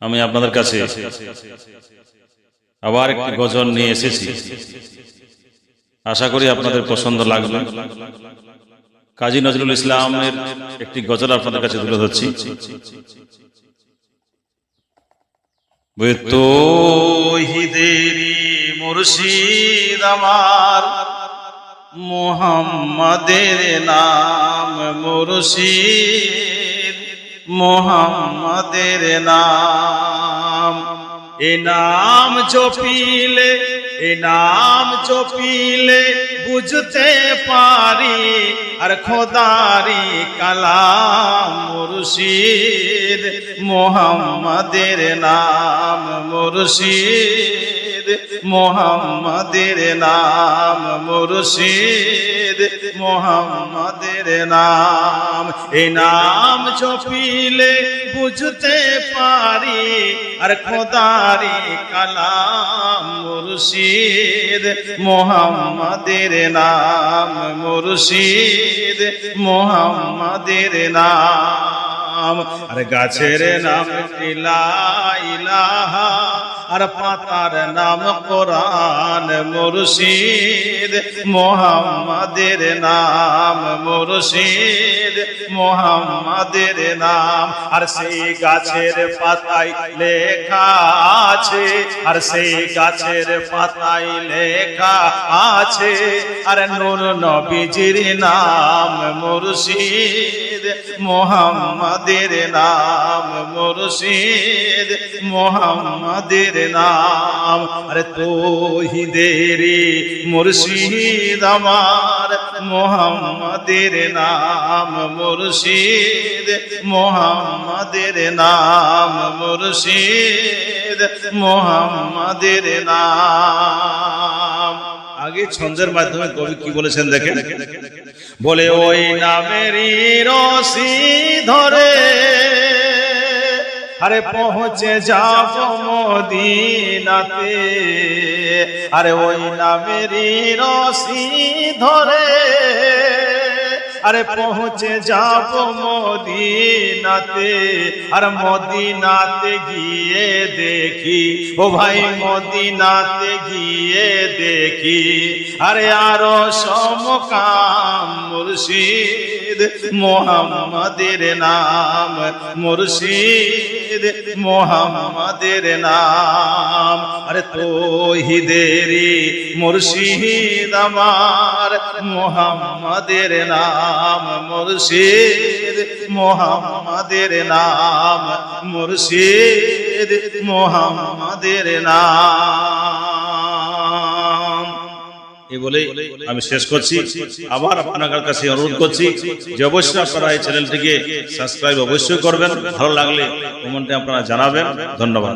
আমি আপনাদের কাছে আবার একটি গজল নিয়ে এসেছি। আশা করি আপনাদের পছন্দ লাগবে। কাজী নজরুল ইসলামের একটি গজল আপনাদের কাছে তুলে ধরছি। মুর্শিদ আমার, মোহাম্মদের নাম মুর্শিদ। মোহাম্মদের নাম। এ নাম জপিলে, এ নাম জপিলে বুঝতে পারি, আর খোদারি কালাম মুর্শিদ, মোহাম্মদের নাম মুর্শিদ। মোহাম্মদের নাম মুর্শিদ, মোহাম্মদের নাম। এ নাম জপিলে বুঝতে পারি, আর খোদারি কালাম মুর্শিদ, মোহাম্মদের নাম মুর্শিদ, মোহাম্মদের নাম। আর গাছের নাম ইলাহা আর পাতার নাম কোরআন মুর্শিদ। মোহাম্মদের নাম মুর্শিদ মোহাম্মদের নাম। আর সেই গাছের পাতায় লেখা আছে আর সেই গাছের পাতায় লেখা আছে। আর নূর নবীজির নাম মুর্শিদ মোহাম্মদের নাম মুর্শিদ, মোহাম্মদের নাম। আরে তোহিদেরি মুর্শিদ আমার, মোহাম্মদের নাম মুর্শিদ, মোহাম্মদের নাম মুর্শিদ, মোহাম্মদের নাম। আগে ছন্দের মাধ্যমে কবি কি বলেছেন দেখে বলে ওই নামের রসি ধরে, আরে পৌঁছে যাব মদিনাতে। আরে ওই নামেরই রসি ধরে আরে পৌঁছে যাব মদিনাতে, আর মদিনাতে গিয়ে দেখি, ও ভাই মদিনাতে গিয়ে দেখি, আরে আরও সমকাম মুর্শিদ, মোহাম্মদের নাম মুর্শিদ, মোহাম্মদের নাম, আরে তোহিদেরি মুর্শিদ আমার, মোহাম্মদের নাম। মুর্শিদ, মোহাম্মদের নাম মুর্শিদ, মোহাম্মদের নাম। এই বলে আমি শেষ করছি। আবার আপনার কাছে অনুরোধ করছি যে অবশ্যই আপনারা এই চ্যানেলটিকে সাবস্ক্রাইব অবশ্যই করবেন। ভালো লাগলে কমেন্টে আপনারা জানাবেন। ধন্যবাদ।